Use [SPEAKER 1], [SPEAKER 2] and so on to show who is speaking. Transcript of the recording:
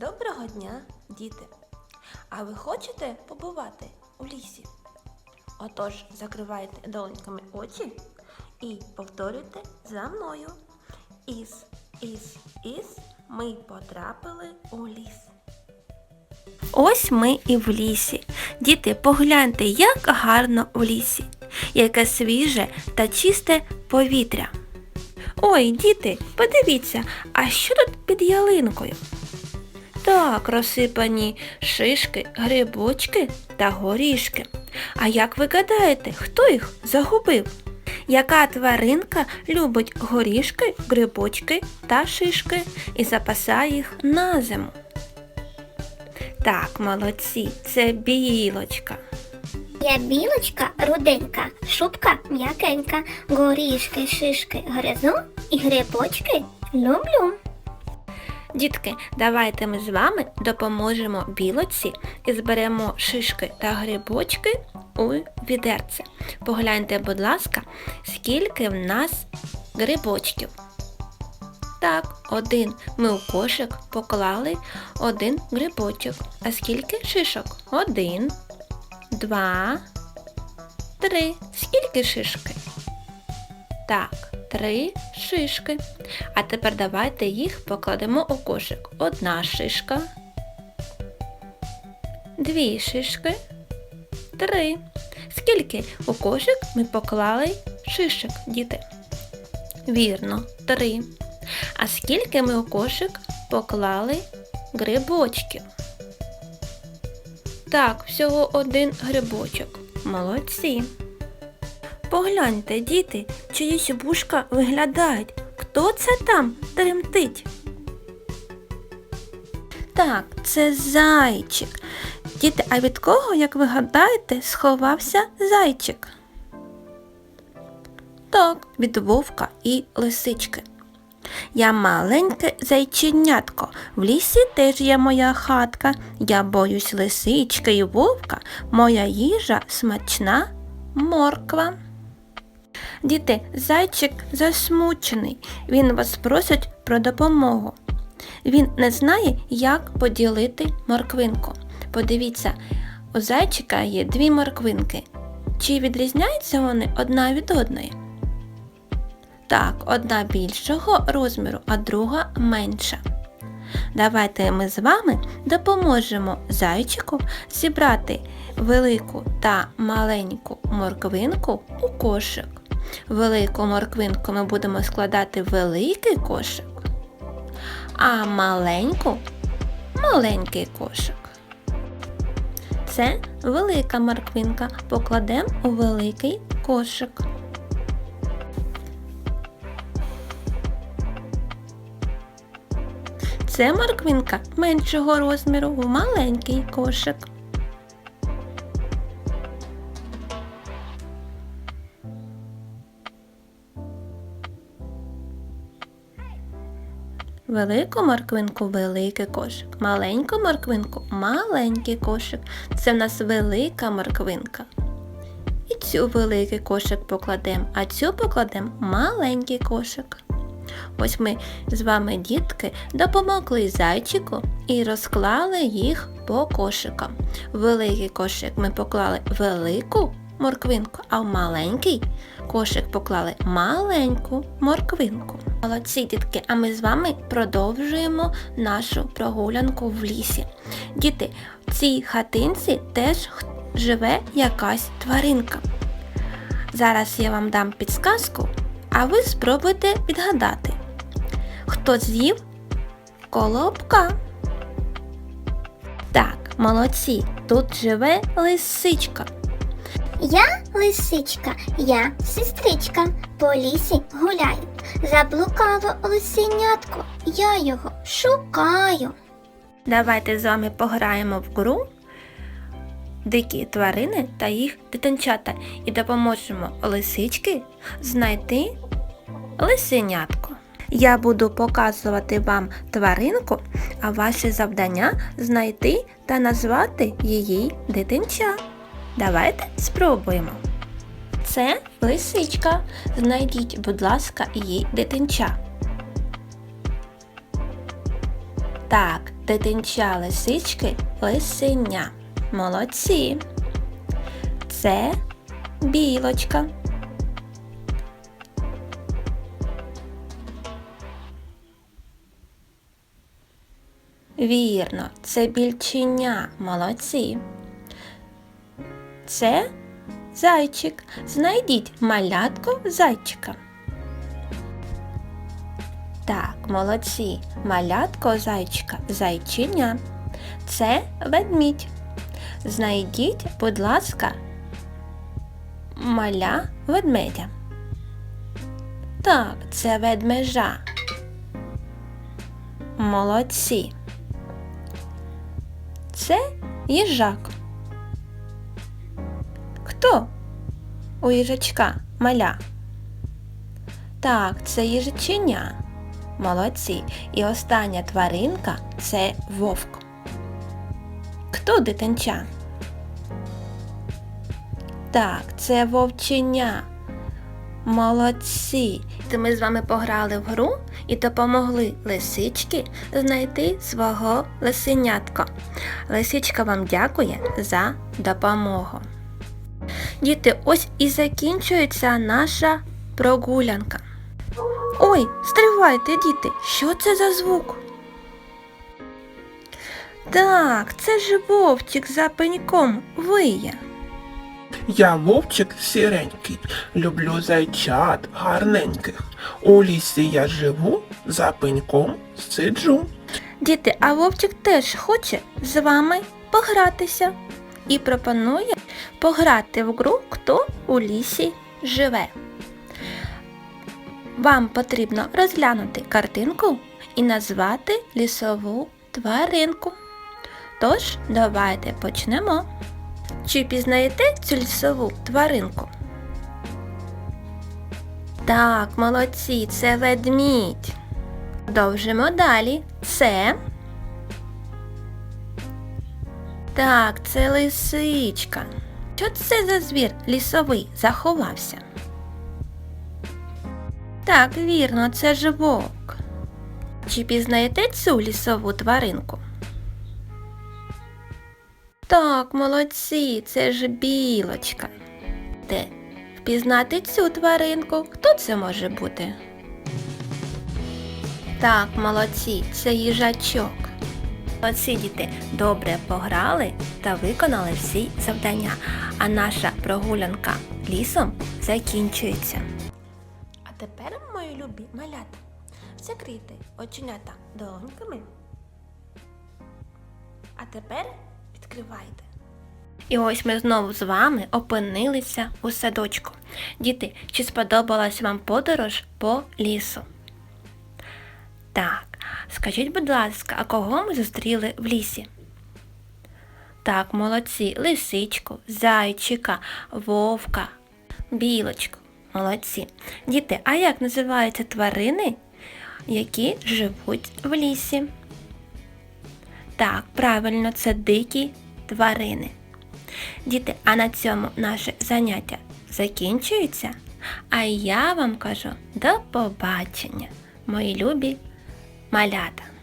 [SPEAKER 1] Доброго дня, діти! А ви хочете побувати у лісі? Отож, закривайте долоньками очі і повторюйте за мною. Із, із, із ми потрапили у ліс. Ось ми і в лісі. Діти, погляньте, як гарно в лісі, яке свіже та чисте повітря. Ой, діти, подивіться, а що тут під ялинкою? Так, розсипані шишки, грибочки та горішки. А як ви гадаєте, хто їх загубив? Яка тваринка любить горішки, грибочки та шишки і запасає їх на зиму? Так, молодці, це білочка.
[SPEAKER 2] Я білочка руденька, шубка м'якенька, горішки, шишки гризу і грибочки люблю.
[SPEAKER 1] Дітки, давайте ми з вами допоможемо білоці і зберемо шишки та грибочки у відерце. Погляньте, будь ласка, скільки в нас грибочків. Так, один ми у кошик поклали один грибочок. А скільки шишок? Один, два, три. Скільки шишки? Так, три шишки. А тепер давайте їх покладемо у кошик. Одна шишка, дві шишки, три. Скільки у кошик ми поклали шишок, діти? Вірно, три. А скільки ми у кошик поклали грибочків? Так, всього один грибочок. Молодці. Погляньте, діти, чиїсь вушка виглядають. Хто це там тремтить? Так, це зайчик. Діти, а від кого, як ви гадаєте, сховався зайчик? Так, від вовка і лисички. Я маленьке зайченятко, в лісі теж є моя хатка. Я боюсь лисички і вовка, моя їжа смачна морква. Діти, зайчик засмучений. Він вас просить про допомогу. Він не знає, як поділити морквинку. Подивіться, у зайчика є дві морквинки. Чи відрізняються вони одна від одної? Так, одна більшого розміру, а друга менша. Давайте ми з вами допоможемо зайчику зібрати велику та маленьку морквинку у кошик. Велику морквинку ми будемо складати великий кошик, а маленьку маленький кошик. Це велика морквинка покладемо у великий кошик. Це морквинка меншого розміру в маленький кошик. Велику морквинку великий кошик, маленьку морквинку маленький кошик. Це в нас велика морквинка. І цю великий кошик покладемо, а цю покладемо маленький кошик. Ось ми з вами, дітки, допомогли зайчику і розклали їх по кошикам. В великий кошик ми поклали велику морквинку, а в маленький кошик поклали маленьку морквинку. Молодці, дітки, а ми з вами продовжуємо нашу прогулянку в лісі. Діти, в цій хатинці теж живе якась тваринка. Зараз я вам дам підсказку, а ви спробуйте підгадати. Хто з'їв колобка? Так, молодці, тут живе лисичка.
[SPEAKER 2] Я лисичка, я сестричка, по лісі гуляю. Заблукало лисенятко, я його шукаю.
[SPEAKER 1] Давайте з вами пограємо в гру Дикі тварини та їх дитинчата і допоможемо лисички знайти лисенятко. Я буду показувати вам тваринку, а ваше завдання знайти та назвати її дитинча. Давайте спробуємо. Це лисичка. Знайдіть, будь ласка, її дитинча. Так, дитинча лисички лисеня. Молодці. Це білочка. Вірно, це більченя. Молодці. Це зайчик. Знайдіть малятко зайчика. Так, молодці. Малятко зайчика, зайчиня. Це ведмідь. Знайдіть, будь ласка, маля ведмедя. Так, це ведмежа. Молодці. Це їжак. Хто у їжачка маля? Так, це їжачиня. Молодці. І остання тваринка це вовк. Хто дитинча? Так, це вовченя. Молодці. То ми з вами пограли в гру і допомогли лисички знайти свого лисенятка. Лисичка вам дякує за допомогу. Діти, ось і закінчується наша прогулянка. Ой, стривайте, діти, що це за звук? Так, це ж вовчик за пеньком виє.
[SPEAKER 3] Я вовчик сіренький, люблю зайчат гарненьких. У лісі я живу, за пеньком сиджу.
[SPEAKER 1] Діти, а вовчик теж хоче з вами погратися і пропонує пограти в гру, хто у лісі живе. Вам потрібно розглянути картинку і назвати лісову тваринку. Тож, давайте почнемо. Чи пізнаєте цю лісову тваринку? Так, молодці, це ведмідь. Продовжимо далі. Це. Так, це лисичка. Що це за звір лісовий заховався? Так, вірно, це ж вовк. Чи пізнаєте цю лісову тваринку? Так, молодці, це ж білочка. Де впізнати цю тваринку? Хто це може бути? Так, молодці, це їжачок. Молодці діти добре пограли та виконали всі завдання, а наша прогулянка лісом закінчується. А тепер, мої любі малята, закрийте оченята долоньками. А тепер відкривайте. І ось ми знову з вами опинилися у садочку. Діти, чи сподобалась вам подорож по лісу? Скажіть, будь ласка, а кого ми зустріли в лісі? Так, молодці, лисичку, зайчика, вовка, білочку. Молодці. Діти, а як називаються тварини, які живуть в лісі? Так, правильно, це дикі тварини. Діти, а на цьому наше заняття закінчується. А я вам кажу до побачення, мої любі малята.